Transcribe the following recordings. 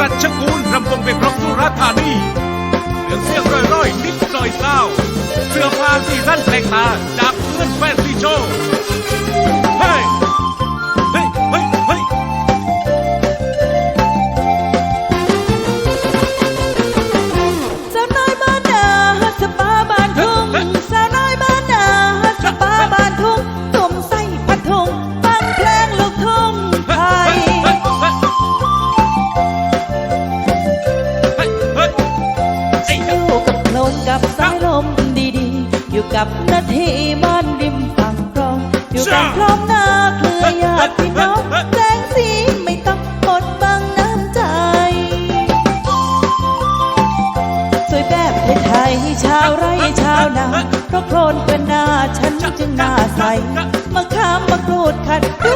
รัชกูลรำวงไป็ครบสุราธานีเหลืองเสี้ยงร้อยร้อยนิดหน่อยเศร้า เสื้อผ้าสีสั้นแปลกตาจากเพื่อนแฟนซีโชว์ กับนาทีบ้านริมฝั่งคลองอยู่กันพร้อมหน้าเคลือญาติพี่น้องแสงสีไม่ต้องหมดบังน้ำใจ สวยแบบไทยๆชาวไร่ชาวนาเพราะโคลนเป็นหน้าฉันจึงหน้าใสมะขามมะกรูดขัดผิวพั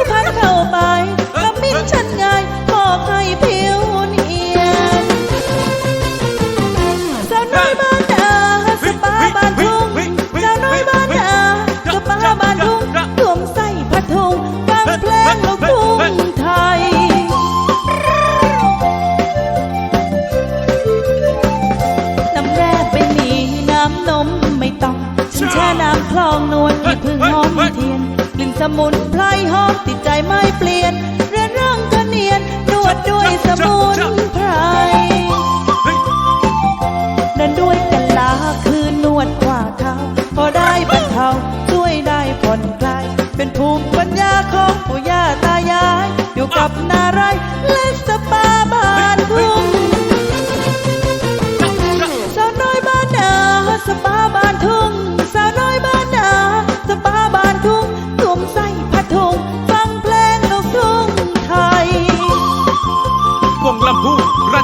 แช่น้ำคลองนวลที่พึ่งหอมเทียนกลิ่นสมุนไพรหอมติดใจไม่เปลี่ยน เรือนร่างก็เนียนนวดด้วยสมุนไพรเดินด้วยกันลาคืนนวดกว่าเท้าพอได้บรรเทาช่วยได้ผ่อนคลาย เป็นภูมิปัญญาของปู่ย่าตายายอยู่กับนา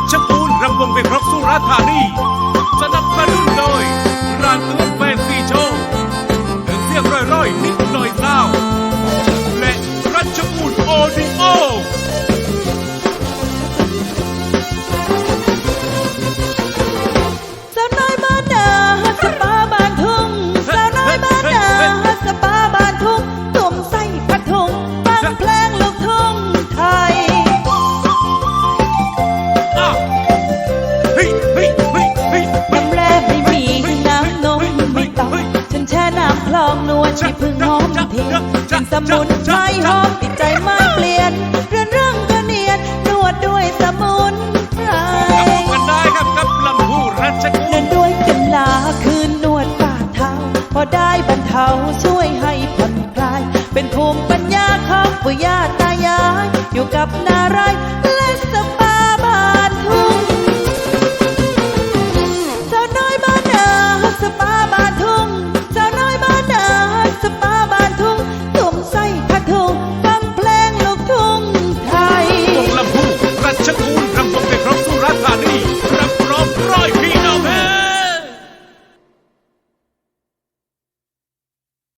พูรัชภูมิรำวงเป็นร็อกสุราธานีสนับสนุนโดยร้านเพื่อนแฟนซีโชว์ถึงเสียงร่อยๆนิดหน่อยเศร้าและรัชภูมิโอดิโอ ที่พึ่งหอมเทียนเป็นสมุนไพรหอมติดใจไม่เปลี่ยน เรือนร่างก็เนียนนวดด้วยสมุนไพรกับพบกันได้ครับกับลำพูรัชภูเดิมินด้วยกันลาคืนนวดฝ่าเท้า พอได้บรรเทาช่วยให้ผ่อนคลาย เป็นภูมิปัญญาของปู่ย่าตายายอยู่กับนาไราย